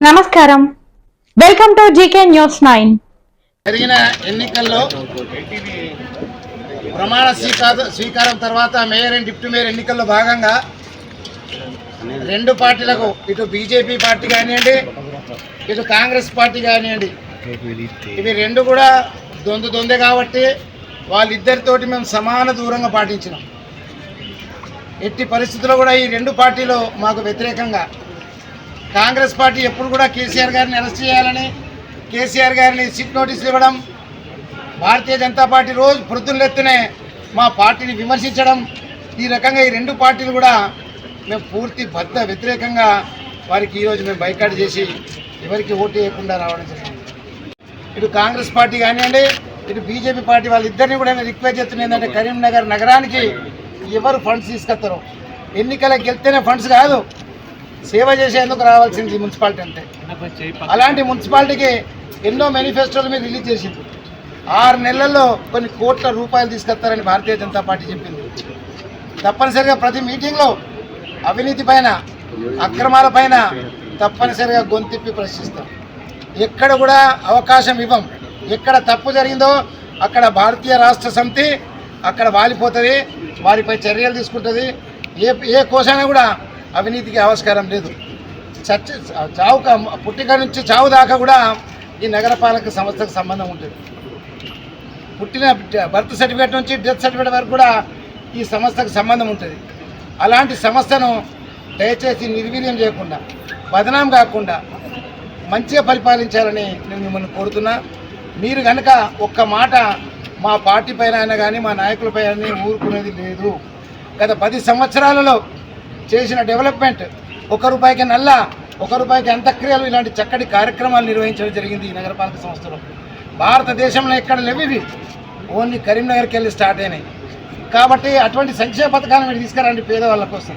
నమస్కారం. Welcome to GK news nine జరిగిన ఎన్నికల్లో ప్రమాణ స్వీకార స్వీకారం తర్వాత మేయర్ అండ్ డిప్యూటీ మేయర్ ఎన్నికల్లో భాగంగా రెండు పార్టీలకు ఇటు బీజేపీ పార్టీ కానివ్వండి ఇటు కాంగ్రెస్ పార్టీ కానివ్వండి ఇవి రెండు కూడా దొందు దొందే కాబట్టి వాళ్ళిద్దరితోటి మేము సమాన దూరంగా పాటించినాం. ఎట్టి పరిస్థితుల్లో కూడా ఈ రెండు పార్టీలు మాకు వ్యతిరేకంగా కాంగ్రెస్ పార్టీ ఎప్పుడు కూడా కేసీఆర్ గారిని అరెస్ట్ చేయాలని కేసీఆర్ గారిని సిట్ నోటీసులు ఇవ్వడం భారతీయ జనతా పార్టీ రోజు పొద్దున్నెత్తునే మా పార్టీని విమర్శించడం ఈ రకంగా ఈ రెండు పార్టీలు కూడా మేము పూర్తి బద్ద వ్యతిరేకంగా వారికి ఈరోజు మేము బైకాట్ చేసి ఎవరికి ఓటు వేయకుండా రావడం జరిగింది. ఇటు కాంగ్రెస్ పార్టీ కానివ్వండి ఇటు బీజేపీ పార్టీ వాళ్ళిద్దరిని కూడా నేను రిక్వెస్ట్ చేస్తున్నా ఏంటంటే కరీంనగర్ నగరానికి ఎవరు ఫండ్స్ తీసుకొస్తారు? ఎన్నికలకు వెళ్తేనే ఫండ్స్ కాదు. సేవ చేసేందుకు రావాల్సింది మున్సిపాలిటీ అంటే అలాంటి మున్సిపాలిటీకి ఎన్నో మేనిఫెస్టోలు మీరు రిలీజ్ చేసింది ఆరు నెలల్లో కొన్ని కోట్ల రూపాయలు తీసుకొస్తారని భారతీయ జనతా పార్టీ చెప్పింది. తప్పనిసరిగా ప్రతి మీటింగ్లో అవినీతి పైన అక్రమాల పైన తప్పనిసరిగా గొంతిప్పి ప్రశ్నిస్తాం. ఎక్కడ కూడా అవకాశం ఇవ్వం. ఎక్కడ తప్పు జరిగిందో అక్కడ భారతీయ రాష్ట్ర సమితి అక్కడ వాలిపోతుంది వారిపై చర్యలు తీసుకుంటుంది. ఏ ఏ కోసైనా కూడా అవినీతికి ఆవిష్కారం లేదు. చర్చ చావు పుట్టిక నుంచి చావు దాకా కూడా ఈ నగరపాలక సంస్థకు సంబంధం ఉంటుంది పుట్టిన బర్త్ సర్టిఫికేట్ నుంచి డెత్ సర్టిఫికేట్ వరకు కూడా ఈ సంస్థకు సంబంధం ఉంటుంది. అలాంటి సంస్థను దయచేసి నిర్వీర్యం చేయకుండా బదనాం కాకుండా మంచిగా పరిపాలించాలని నేను మిమ్మల్ని కోరుతున్నా. మీరు కనుక ఒక్క మాట మా పార్టీ పైన అయినా కానీ మా నాయకులపై అయినా ఊరుకునేది లేదు. గత పది సంవత్సరాలలో చేసిన డెవలప్మెంట్ ఒక రూపాయికి నల్ల ఒక రూపాయికి అంత్యక్రియలు ఇలాంటి చక్కటి కార్యక్రమాలు నిర్వహించడం జరిగింది ఈ నగరపాలక సంస్థలో. భారతదేశంలో ఎక్కడ లేవు ఓన్లీ కరీంనగర్కి వెళ్ళి స్టార్ట్ అయినాయి. కాబట్టి అటువంటి సంక్షేమ పథకాలను మీరు తీసుకురండి పేదవాళ్ళ కోసం.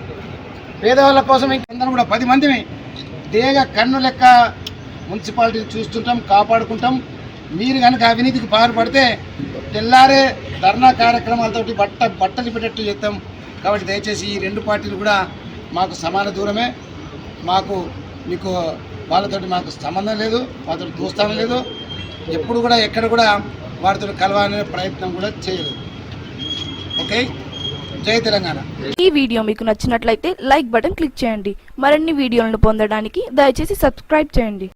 పేదవాళ్ళ కోసం ఇంకందరం కూడా పది మందిని దేగ కన్ను లెక్క మున్సిపాలిటీని చూస్తుంటాం కాపాడుకుంటాం. మీరు కనుక అవినీతికి పాల్పడితే తెల్లారే ధర్నా కార్యక్రమాలతోటి బట్ట బట్టలు పెట్టేట్టు చేస్తాం. కాబట్టి దయచేసి ఈ రెండు పార్టీలు కూడా మాకు సమాన దూరమే. మాకు మీకు వాళ్ళతోటి మాకు సంబంధం లేదు వాళ్ళతో దోస్తానం లేదు. ఎప్పుడు కూడా ఎక్కడ కూడా వారితో కలవాలనే ప్రయత్నం కూడా చేయలేదు. ఓకే? జై తెలంగాణ. ఈ వీడియో మీకు నచ్చినట్లయితే లైక్ బటన్ క్లిక్ చేయండి. మరిన్ని వీడియోలను పొందడానికి దయచేసి సబ్స్క్రైబ్ చేయండి.